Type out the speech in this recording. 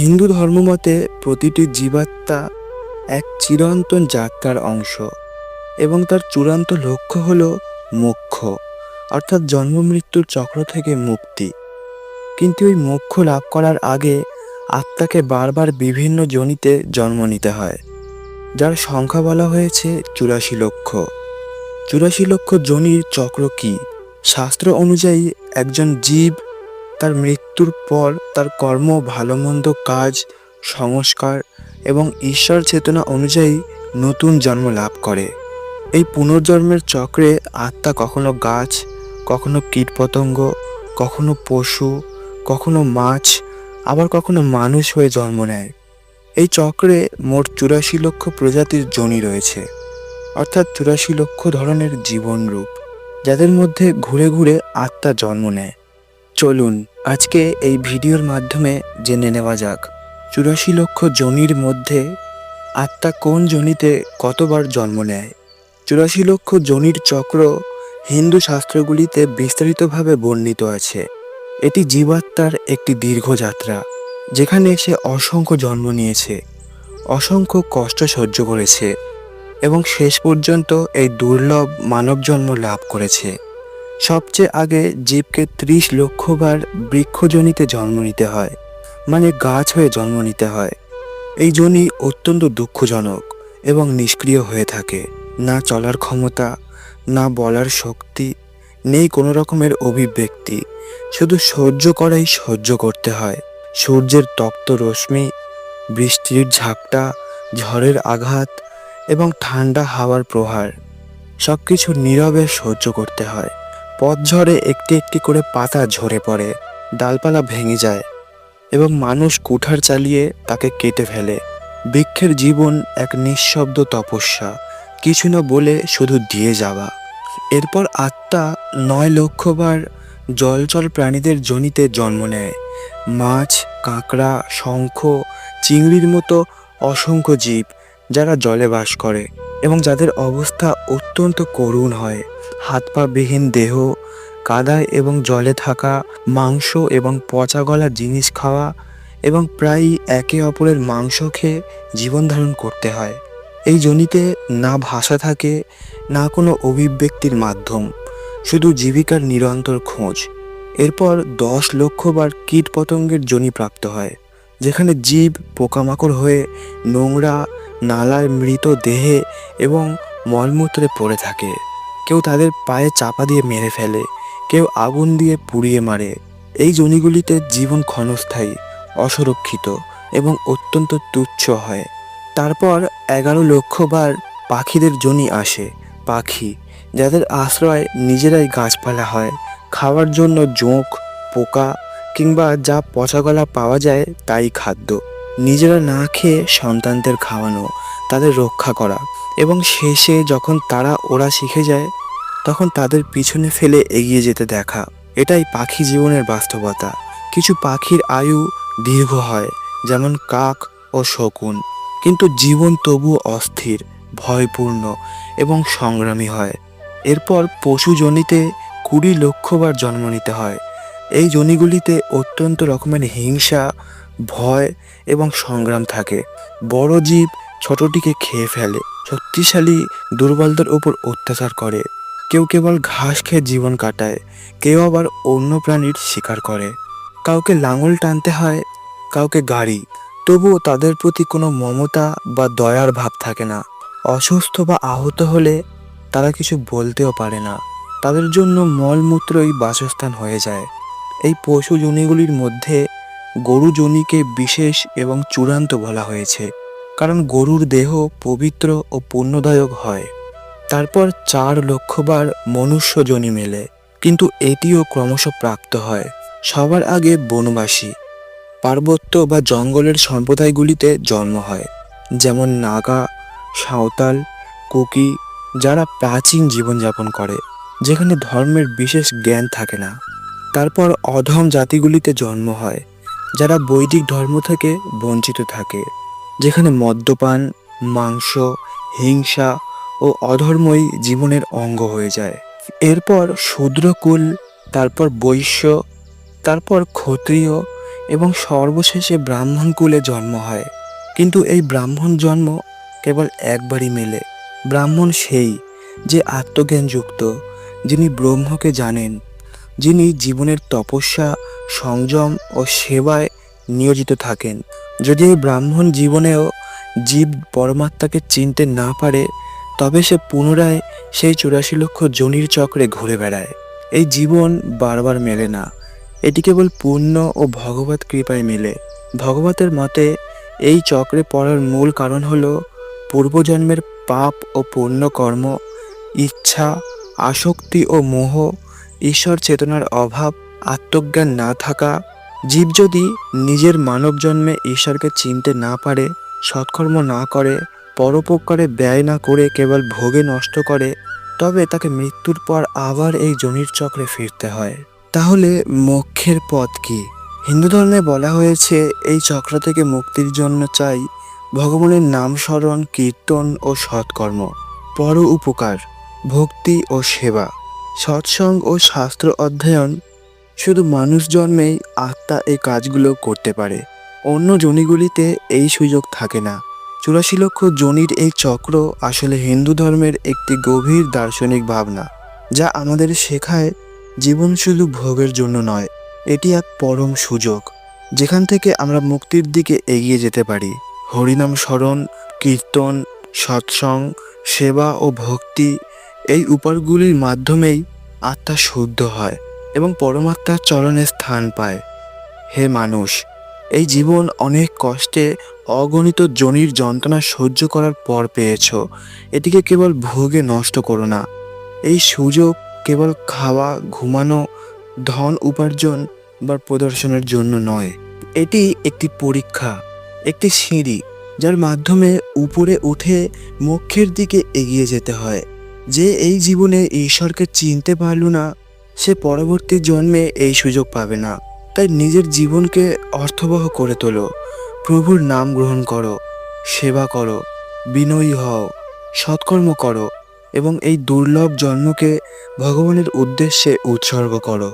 হিন্দু ধর্মমতে প্রতিটি জীবাত্মা এক চিরন্তন যাত্রার অংশ এবং তার চূড়ান্ত লক্ষ্য হল মোক্ষ, অর্থাৎ জন্ম মৃত্যুর চক্র থেকে মুক্তি। কিন্তু এই মোক্ষ লাভ করার আগে আত্মাকে বারবার বিভিন্ন জনিতে জন্ম নিতে হয়, যার সংখ্যা বলা হয়েছে চুরাশি লক্ষ। চুরাশি লক্ষ জনির চক্র কি? শাস্ত্র অনুযায়ী একজন জীব তার মৃত্যুর পর তার কর্ম ভালো মন্দ কাজ, সংস্কার এবং ঈশ্বর চেতনা অনুযায়ী নতুন জন্ম লাভ করে। এই পুনর্জন্মের চক্রে আত্মা কখনো গাছ, কখনো কীটপতঙ্গ, কখনো পশু, কখনো মাছ, আবার কখনো মানুষ হয়ে জন্ম নেয়। এই চক্রে মোট চুরাশি লক্ষ প্রজাতির জনি রয়েছে, অর্থাৎ চুরাশি লক্ষ ধরনের জীবন রূপ যাদের মধ্যে ঘুরে ঘুরে আত্মা জন্ম নেয়। চলুন আজকে এই ভিডিওর মাধ্যমে জেনে নেওয়া যাক। চুরাশি লক্ষ জনির মধ্যে আত্মা কোন জনিতে কতবার জন্ম নেয়? চুরাশি লক্ষ জনির চক্র হিন্দু শাস্ত্রগুলিতে বিস্তারিতভাবে বর্ণিত আছে। এটি জীবাত্মার একটি দীর্ঘ যাত্রা, যেখানে সে অসংখ্য জন্ম নিয়েছে, অসংখ্য কষ্ট সহ্য করেছে এবং শেষ পর্যন্ত এই দুর্লভ মানব জন্ম লাভ করেছে। সবচেয়ে আগে জীবকে ত্রিশ লক্ষবার বৃক্ষজনিতে জন্ম নিতে হয় মানে গাছ হয়ে জন্ম নিতে হয়। এই জনি অত্যন্ত দুঃখজনক এবং নিষ্ক্রিয় হয়ে থাকে। না চলার ক্ষমতা, না বলার শক্তি, নেই কোনো রকমের অভিব্যক্তি। শুধু সহ্য করাই সহ্য করতে হয়। সূর্যের তপ্ত রশ্মি, বৃষ্টির ঝাপটা, ঝড়ের আঘাত এবং ঠান্ডা হাওয়ার প্রহার সব কিছু নীরবে সহ্য করতে হয়। পথঝড়ে একটি একটি করে পাতা ঝরে পড়ে, ডালপালা ভেঙে যায় এবং মানুষ কুঠার চালিয়ে তাকে কেটে ফেলে। বৃক্ষের জীবন এক নিঃশব্দ তপস্যা, কিছু না বলে শুধু দিয়ে যাওয়া। এরপর আত্মা নয় লক্ষবার জলচর প্রাণীদের জনিতে জন্ম নেয়। মাছ, কাঁকড়া, শঙ্খ, চিংড়ির মতো অসংখ্য জীব যারা জলে বাস করে। এবং যাদের অবস্থা অত্যন্ত করুণ হয়, হাত পা বিহীন দেহ, কাদায় এবং জলে থাকা, মাংস এবং পচা গলা জিনিস খাওয়া এবং প্রায়ই একে অপরের মাংস খেয়ে জীবন ধারণ করতে হয়। এই জনিতে না ভাষা থাকে, না কোনো অভিব্যক্তির মাধ্যম, শুধু জীবিকার নিরন্তর খোঁজ। এরপর দশ লক্ষবার কীট পতঙ্গের জনি প্রাপ্ত হয়, যেখানে জীব পোকামাকড় হয়ে নোংরা নালায় মৃত দেহে এবং মলমূত্রে পড়ে থাকে। কেউ তাদের পায়ে চাপা দিয়ে মেরে ফেলে, কেউ আগুন দিয়ে পুড়িয়ে মারে। এই জনিগুলিতে জীবন ক্ষণস্থায়ী, অসুরক্ষিত এবং অত্যন্ত তুচ্ছ হয়। তারপর এগারো লক্ষবার পাখিদের জনি আসে, পাখি, যাদের আশ্রয় নিজেরাই গাছপালা হয়। খাওয়ার জন্য জোঁক, পোকা কিংবা যা পচাগলা পাওয়া যায় তাই খাদ্য। নিজেরা না খেয়ে সন্তানদের খাওয়ানো তাদের রক্ষা করা। এবং শেষে যখন তারা ওরা শিখে যায়, তখন তাদের পিছনে ফেলে এগিয়ে যেতে দেখা। এটাই পাখি জীবনের বাস্তবতা। কিছু পাখির আয়ু দীর্ঘ হয়, যেমন কাক ও শকুন। কিন্তু জীবন তবু অস্থির, ভয়পূর্ণ এবং সংগ্রামী হয়। এরপর পশু জনিতে কুড়ি লক্ষবার জন্ম নিতে হয়। এই জনিগুলিতে অত্যন্ত রকমের হিংসা, ভয় এবং সংগ্রাম থাকে। বড় জীব ছোটটিকে খেয়ে ফেলে। শক্তিশালী দুর্বলদের উপর অত্যাচার করে। কেউ কেবল ঘাস খেয়ে জীবন কাটায়, কেউ আবার অন্য প্রাণীর শিকার করে। কাউকে লাঙল টানতে হয়, কাউকে গাড়ি। তবুও তাদের প্রতি কোনো মমতা বা দয়ার ভাব থাকে না। অসুস্থ বা আহত হলে তারা কিছু বলতেও পারে না। তাদের জন্য মলমূত্রই বাসস্থান হয়ে যায়। এই পশু জনিগুলির মধ্যে গরু জনিকে বিশেষ এবং চূড়ান্ত বলা হয়েছে। কারণ গরুর দেহ পবিত্র ও পুণ্যদায়ক হয়। তারপর চার লক্ষবার মনুষ্য জনি মেলে, কিন্তু এটিও ক্রমশ প্রাপ্ত হয়। সবার আগে বনবাসী, পার্বত্য বা জঙ্গলের সম্প্রদায়গুলিতে জন্ম হয়, যেমন নাগা, সাঁওতাল, কুকি, যারা প্রাচীন জীবনযাপন করে, যেখানে ধর্মের বিশেষ জ্ঞান থাকে না। তারপর অধম জাতিগুলিতে জন্ম হয়, যারা বৈদিক ধর্ম থেকে বঞ্চিত থাকে। যেখানে মদ্যপান, মাংস, হিংসা ও অধর্মই জীবনের অঙ্গ হয়ে যায়। এরপর শূদ্রকুল, তারপর বৈশ্য, তারপর ক্ষত্রিয় এবং সর্বশেষে ব্রাহ্মণ কুলে জন্ম হয়। কিন্তু এই ব্রাহ্মণ জন্ম কেবল একবারই মেলে। ব্রাহ্মণ সেই যে আত্মজ্ঞানযুক্ত, যিনি ব্রহ্মকে জানেন, যিনি জীবনের তপস্যা, সংযম ও সেবায় নিয়োজিত থাকেন। যদি এই ব্রাহ্মণ জীবনেও জীব পরমাত্মাকে চিনতে না পারে, তবে সে পুনরায় সেই চুরাশি লক্ষ জনির চক্রে ঘুরে বেড়ায়। এই জীবন বারবার মেলে না। এটি কেবল পুণ্য ও ভগবত কৃপায় মেলে। ভগবতের মতে, এই চক্রে পড়ার মূল কারণ হল পূর্বজন্মের পাপ ও পুণ্য কর্ম ইচ্ছা, আসক্তি ও মোহ ঈশ্বর চেতনার অভাব, আত্মজ্ঞান না থাকা জীব যদি নিজের মানব জন্মে ঈশ্বরকে চিনতে না পারে, সৎকর্ম না করে, পরোপকারে ব্যয় না করে কেবল ভোগে নষ্ট করে, তবে তাকে মৃত্যুর পর আবার এই জমির চক্রে ফিরতে হয়। তাহলে মোক্ষের পথ কি? হিন্দু ধর্মে বলা হয়েছে, এই চক্র থেকে মুক্তির জন্য চাই ভগবানের নাম স্মরণ, কীর্তন ও সৎকর্ম। পর উপকার ভক্তি ও সেবা। সৎসঙ্গ ও শাস্ত্র অধ্যয়ন শুধু মানুষ জন্মেই আত্মা এই কাজগুলো করতে পারে। অন্য জনিগুলিতে এই সুযোগ থাকে না। চুরাশি লক্ষ জনির এই চক্র আসলে হিন্দু ধর্মের একটি গভীর দার্শনিক ভাবনা, যা আমাদের শেখায় জীবন শুধু ভোগের জন্য নয়, এটি এক পরম সুযোগ, যেখান থেকে আমরা মুক্তির দিকে এগিয়ে যেতে পারি। হরিনাম স্মরণ, কীর্তন, সৎসং, সেবা ও ভক্তি এই উপায়গুলির মাধ্যমেই আত্মা শুদ্ধ হয়। এবং পরমাত্মার চরণে স্থান পায়। হে মানুষ, এই জীবন অনেক কষ্টে অগণিত জনির যন্ত্রণা সহ্য করার পর পেয়েছ। এটিকে কেবল ভোগে নষ্ট করো না। এই সুযোগ কেবল খাওয়া, ঘুমানো, ধন উপার্জন বা প্রদর্শনের জন্য নয়। এটি একটি পরীক্ষা, একটি সিঁড়ি, যার মাধ্যমে উপরে উঠে মোক্ষের দিকে এগিয়ে যেতে হয়। যে এই জীবনে ঈশ্বরকে চিনতে পারল না সে পরবর্তী জন্মে এই সুযোগ পাবে না। তাই নিজের জীবনকে অর্থবহ করে তোলো। প্রভুর নাম গ্রহণ করো, সেবা করো, বিনয়ী হও, সৎকর্ম করো এবং এই দুর্লভ জন্মকে ভগবানের উদ্দেশ্যে উৎসর্গ করো।